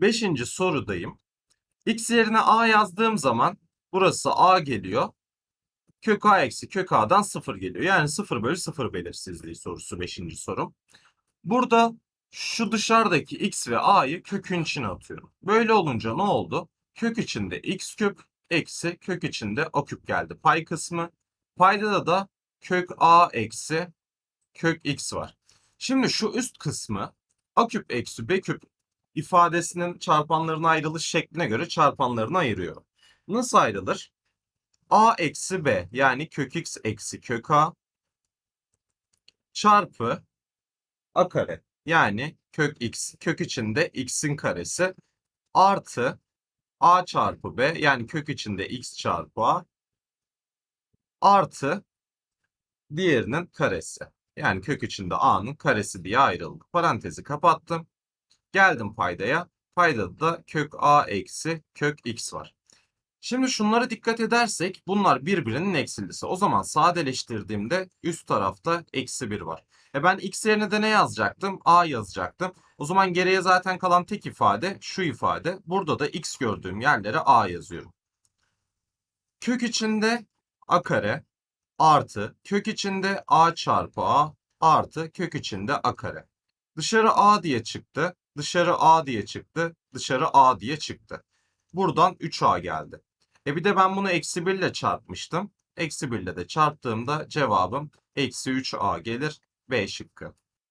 Beşinci sorudayım. X yerine A yazdığım zaman burası A geliyor. Kök A eksi kök A'dan 0 geliyor. Yani 0 bölü 0 belirsizliği sorusu 5. sorum. Burada şu dışarıdaki X ve A'yı kökün içine atıyorum. Böyle olunca ne oldu? Kök içinde X küp eksi kök içinde A küp geldi pay kısmı. Payda da kök A eksi kök X var. Şimdi şu üst kısmı A küp eksi B küp ifadesinin çarpanlarına ayrılış şekline göre çarpanlarına ayırıyorum. Nasıl ayrılır? A eksi B yani kök X eksi kök A çarpı A kare yani kök X kök içinde X'in karesi artı A çarpı B yani kök içinde X çarpı A artı diğerinin karesi. Yani kök içinde A'nın karesi diye ayrıldı. Parantezi kapattım. Geldim paydaya. Paydada da kök A eksi kök X var. Şimdi şunlara dikkat edersek bunlar birbirinin eksilisi. O zaman sadeleştirdiğimde üst tarafta eksi 1 var. E ben x yerine de ne yazacaktım? A yazacaktım. O zaman geriye zaten kalan tek ifade şu ifade. Burada da x gördüğüm yerlere A yazıyorum. Kök içinde A kare artı kök içinde A çarpı A artı kök içinde A kare. Dışarı A diye çıktı. Dışarı A diye çıktı. Dışarı A diye çıktı. Buradan 3A geldi. E bir de ben bunu eksi 1 ile çarpmıştım. Eksi 1 ile de çarptığımda cevabım eksi 3A gelir. B şıkkı.